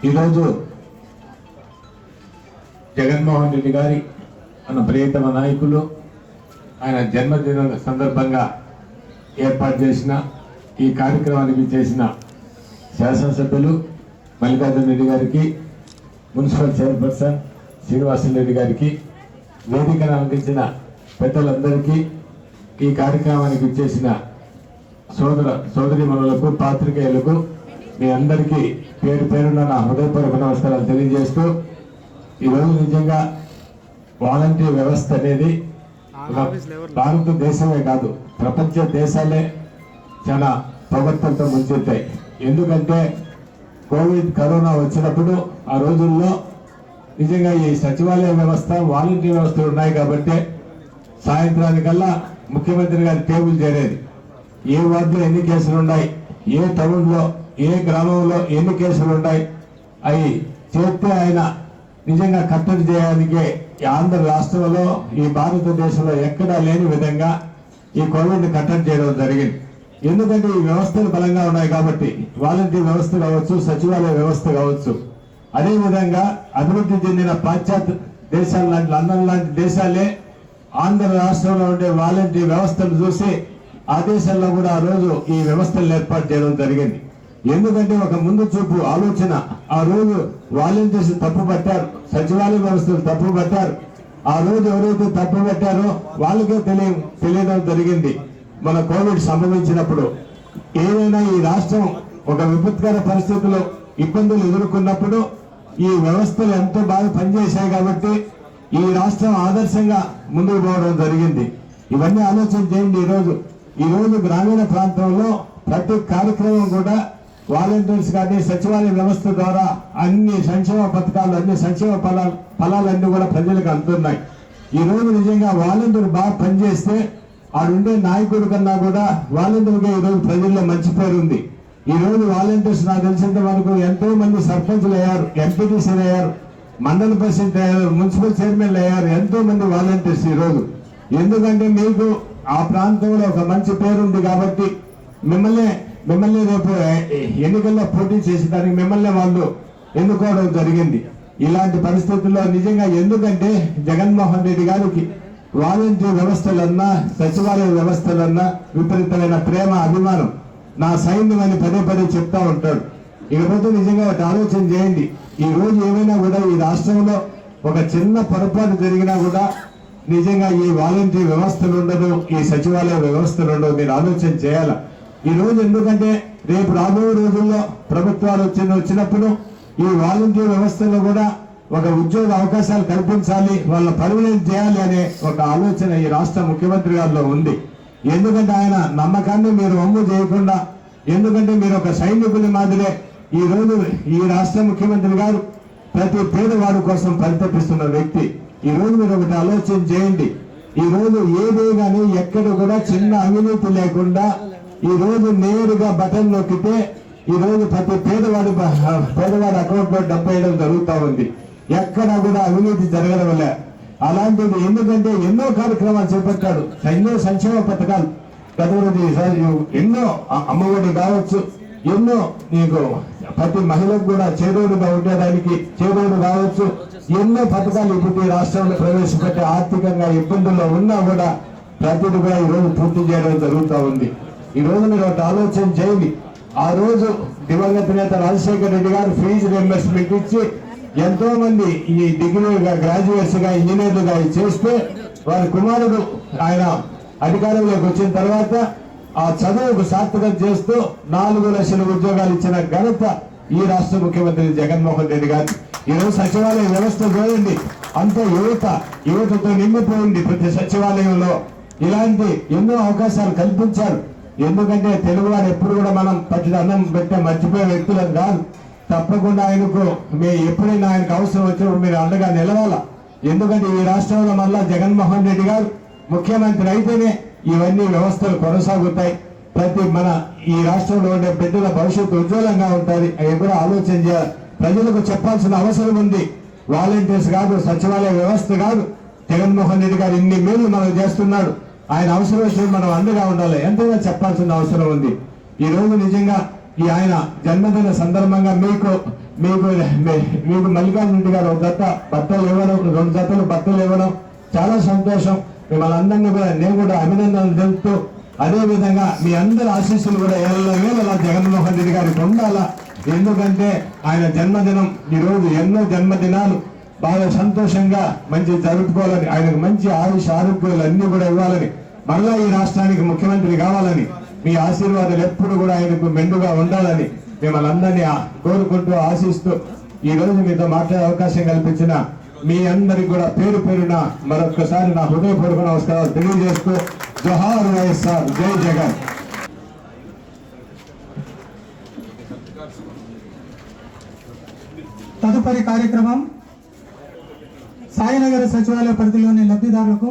ఈరోజు జగన్మోహన్ రెడ్డి గారి మన ప్రియతమ నాయకులు ఆయన జన్మదిన సందర్భంగా ఏర్పాటు చేసిన ఈ కార్యక్రమానికి చేసిన శాసనసభ్యులు మల్లికార్జున రెడ్డి గారికి మున్సిపల్ చైర్పర్సన్ శ్రీనివాసులు రెడ్డి గారికి వేదికను అందించిన పెద్దలందరికీ ఈ కార్యక్రమానికి చేసిన సోదర సోదరి మనులకు పాత్రికేయులకు మీ అందరికీ పేరు పేరున నా హృదయపూర్వక నమస్కారాలు తెలియజేస్తూ ఈరోజు నిజంగా వాలంటీర్ వ్యవస్థ అనేది భారతదేశమే కాదు ప్రపంచ దేశాలే చాలా ప్రవర్తనతో ముంచెత్తాయి. ఎందుకంటే కోవిడ్ కరోనా వచ్చినప్పుడు ఆ రోజుల్లో నిజంగా ఈ సచివాలయ వ్యవస్థ వాలంటీర్ వ్యవస్థలు ఉన్నాయి కాబట్టి సాయంత్రానికల్లా ముఖ్యమంత్రి గారి టేబుల్ చేరేది ఏ వార్డులో ఎన్ని కేసులు ఉన్నాయి ఏ టౌన్లో ఏ గ్రామంలో ఎన్ని కేసులు ఉన్నాయి అవి చేస్తే ఆయన నిజంగా కట్టడి చేయడానికి ఈ ఆంధ్ర రాష్ట్రంలో ఈ భారతదేశంలో ఎక్కడా లేని విధంగా ఈ కోవిడ్ని కట్టడి చేయడం జరిగింది. ఎందుకంటే ఈ వ్యవస్థలు బలంగా ఉన్నాయి కాబట్టి వాలంటీర్ వ్యవస్థ కావచ్చు సచివాలయ వ్యవస్థ కావచ్చు. అదే విధంగా అభివృద్ధి చెందిన పాశ్చాత్య దేశాల లాంటి లండన్ లాంటి దేశాలే ఆంధ్ర రాష్ట్రంలో ఉండే వాలంటీర్ వ్యవస్థను చూసి ఆ దేశాల్లో కూడా ఆ రోజు ఈ వ్యవస్థలను ఏర్పాటు చేయడం జరిగింది. ఎందుకంటే ఒక ముందు చూపు ఆలోచన. ఆ రోజు వాలంటీర్స్ తప్పు పట్టారు. సచివాలయ వ్యవస్థలు తప్పు పట్టారు. ఆ రోజు ఎవరైతే తప్పు పట్టారో వాళ్ళకే తెలియ తెలియడం జరిగింది. మన కోవిడ్ సంభవించినప్పుడు. ఏదైనా ఈ రాష్ట్రం ఒక విపత్కర పరిస్థితుల్లో ఇబ్బందులు ఎదుర్కొన్నప్పుడు ఈ వ్యవస్థలు ఎంతో బాగా పనిచేశాయి కాబట్టి ఈ రాష్ట్రం ఆదర్శంగా ముందుకు పోవడం జరిగింది. ఇవన్నీ ఆలోచన చేయండి ఈరోజు. ఈ రోజు గ్రామీణ ప్రాంతంలో ప్రతి కార్యక్రమం కూడా వాలంటీర్స్ కానీ సచివాలయ వ్యవస్థ ద్వారా అన్ని సంక్షేమ పథకాలు అన్ని సంక్షేమ ఫలాలు ఫలాలన్నీ కూడా ప్రజలకు అందుతున్నాయి. ఈ రోజు నిజంగా వాలంటీర్ బాగా పనిచేస్తే ఆడుండే నాయకుడి కన్నా కూడా వాలంటీర్గా ఈ రోజు ప్రజల్లో మంచి పేరు ఉంది. ఈ రోజు వాలంటీర్స్ నాకు తెలిసినంత వరకు ఎంతో మంది సర్పంచ్లు అయ్యారు ఎంపీటీసీలు అయ్యారు మండల పరిషత్ అయ్యారు మున్సిపల్ చైర్మన్లు అయ్యారు ఎంతో మంది వాలంటీర్స్ ఈ రోజు. ఎందుకంటే మీకు ఆ ప్రాంతంలో ఒక మంచి పేరు ఉంది కాబట్టి మిమ్మల్ని మిమ్మల్ని రేపు ఎన్నికల్లో పోటీ చేసేదానికి మిమ్మల్ని వాళ్ళు ఎన్నుకోవడం జరిగింది. ఇలాంటి పరిస్థితుల్లో నిజంగా ఎందుకంటే జగన్మోహన్ రెడ్డి గారికి వాలంటీర్ వ్యవస్థలన్నా సచివాలయ వ్యవస్థలన్నా విపరీతమైన ప్రేమ అభిమానం. నా సైన్యం అని పదే పదే చెప్తా ఉంటాడు. ఇకపోతే నిజంగా ఒక ఆలోచన చేయండి. ఈ రోజు ఏమైనా కూడా ఈ రాష్ట్రంలో ఒక చిన్న పొరపాటు జరిగినా కూడా నిజంగా ఈ వాలంటీర్ వ్యవస్థలు ఉండదు ఈ సచివాలయ వ్యవస్థలు ఉండవు. మీరు ఆలోచన చేయాలా? ఈ రోజు ఎందుకంటే రేపు రాబోయే రోజుల్లో ప్రభుత్వాలు వచ్చిన వచ్చినప్పుడు ఈ వాలంటీర్ వ్యవస్థలో కూడా ఒక ఉద్యోగ అవకాశాలు కల్పించాలి వాళ్ళ పర్మనెంట్ చేయాలి అనే ఒక ఆలోచన ఈ రాష్ట్ర ముఖ్యమంత్రి గారిలో ఉంది. ఎందుకంటే ఆయన నమ్మకాన్ని మీరు వమ్ము చేయకుండా ఎందుకంటే మీరు ఒక సైనికుని మాదిరే ఈ రోజు ఈ రాష్ట్ర ముఖ్యమంత్రి గారు ప్రతి పేదవాడి కోసం పరితపిస్తున్న వ్యక్తి. ఈ రోజు మీరు ఒకటి ఆలోచన చేయండి. ఈ రోజు ఏదే కానీ ఎక్కడ కూడా చిన్న అవినీతి లేకుండా ఈ రోజు నేరుగా బటన్ నొక్కితే ఈ రోజు ప్రతి పేదవాడి పేదవాడి అకౌంట్లో డబ్బు వేయడం జరుగుతూ ఉంది. ఎక్కడా కూడా అవినీతి జరగడం వల్ల. అలాంటిది ఎందుకంటే ఎన్నో కార్యక్రమాలు చేపట్టాడు. ఎన్నో సంక్షేమ పథకాలు. గతంలో ఎన్నో అమ్మఒడి కావచ్చు. ఎన్నో నీకు ప్రతి మహిళకు కూడా చేదోడుగా ఉండడానికి చేదోడు కావచ్చు. ఎన్నో పథకాలు ఇప్పుడు రాష్ట్రంలో ప్రవేశపెట్టి ఆర్థికంగా ఇబ్బందుల్లో ఉన్నా కూడా ప్రతిది ఈ రోజు పూర్తి చేయడం జరుగుతూ ఉంది. ఈ మీరు ఒకటి ఆలోచన చేయండి. ఆ రోజు దివంగత నేత రాజశేఖర రెడ్డి గారు ఫీజు రియంబర్స్మెంట్ ఇచ్చి ఎంతో మంది ఈ డిగ్రీగా గ్రాడ్యుయేట్స్గా ఇంజనీర్లుగా చేస్తే వారి కుమారుడు ఆయన అధికారంలోకి వచ్చిన తర్వాత ఆ చదువుకు సార్థకం చేస్తూ నాలుగు లక్షల ఉద్యోగాలు ఇచ్చిన ఘనత ఈ రాష్ట్ర ముఖ్యమంత్రి జగన్మోహన్ రెడ్డి గారు ఈరోజు సచివాలయ వ్యవస్థ చూడండి అంత యువత యువతతో నిండిపోయింది ప్రతి సచివాలయంలో. ఇలాంటి ఎన్నో అవకాశాలు కల్పించారు. ఎందుకంటే తెలుగువారు ఎప్పుడు కూడా మనం పచ్చి అన్నం పెట్టే మర్చిపోయే వ్యక్తులం కాదు. తప్పకుండా ఆయనకు మీ ఎప్పుడైనా ఆయనకు అవసరం వచ్చినప్పుడు మీరు అండగా నిలవాల? ఎందుకంటే ఈ రాష్ట్రంలో మళ్ళా జగన్మోహన్ రెడ్డి గారు ముఖ్యమంత్రి అయితేనే ఇవన్నీ వ్యవస్థలు కొనసాగుతాయి. ప్రతి మన ఈ రాష్ట్రంలో ఉండే బిడ్డల భవిష్యత్తు ఉజ్వలంగా ఉంటుంది. అవి కూడా ఆలోచన చేయాలి ప్రజలకు చెప్పాల్సిన అవసరం ఉంది. వాలంటీర్స్ కాదు సచివాలయ వ్యవస్థ కాదు. జగన్మోహన్ రెడ్డి గారు ఇన్ని మేలు మనం చేస్తున్నాడు. ఆయన అవసరం వచ్చినప్పుడు మనం అండగా ఉండాలి. ఎంతైనా చెప్పాల్సిన అవసరం ఉంది. ఈ రోజు నిజంగా ఈ ఆయన జన్మదిన సందర్భంగా మీకు మీకు మీకు మల్లికార్జున రెడ్డి గారు ఒక జత బట్టలు ఇవ్వడం రెండు జతలు బట్టలు ఇవ్వడం చాలా సంతోషం. మిమ్మల్ని అందరినీ కూడా నేను కూడా అభినందనలు తెలుపుతూ అదేవిధంగా మీ అందరి ఆశీస్సులు కూడా ఏళ్ళ వేళలా జగన్మోహన్ రెడ్డి గారికి ఉండాలా? ఎందుకంటే ఆయన జన్మదినం ఈ రోజు ఎన్నో జన్మదినాలు బాగా సంతోషంగా మంచి జరుపుకోవాలని ఆయనకు మంచి ఆయుష ఆరోగ్యాలు అన్ని కూడా ఇవ్వాలని మరలా ఈ రాష్ట్రానికి ముఖ్యమంత్రి కావాలని మీ ఆశీర్వాదాలు ఎప్పుడు కూడా ఆయనకు మెండుగా ఉండాలని మిమ్మల్ని అందరినీ ఆ- కోరుకుంటూ ఆశిస్తూ ఈ రోజు మీతో మాట్లాడే అవకాశం కల్పించిన మీ అందరికి కూడా పేరు పేరున మరొకసారి నా హృదయపూర్వక నమస్కారాలు తెలియజేస్తూ జోహార్ వైఎస్ఆర్ జై జగన్. తదుపరి కార్యక్రమం సాయినగర్ సచివాలయ పరిధిలోని లబ్ధిదారులకు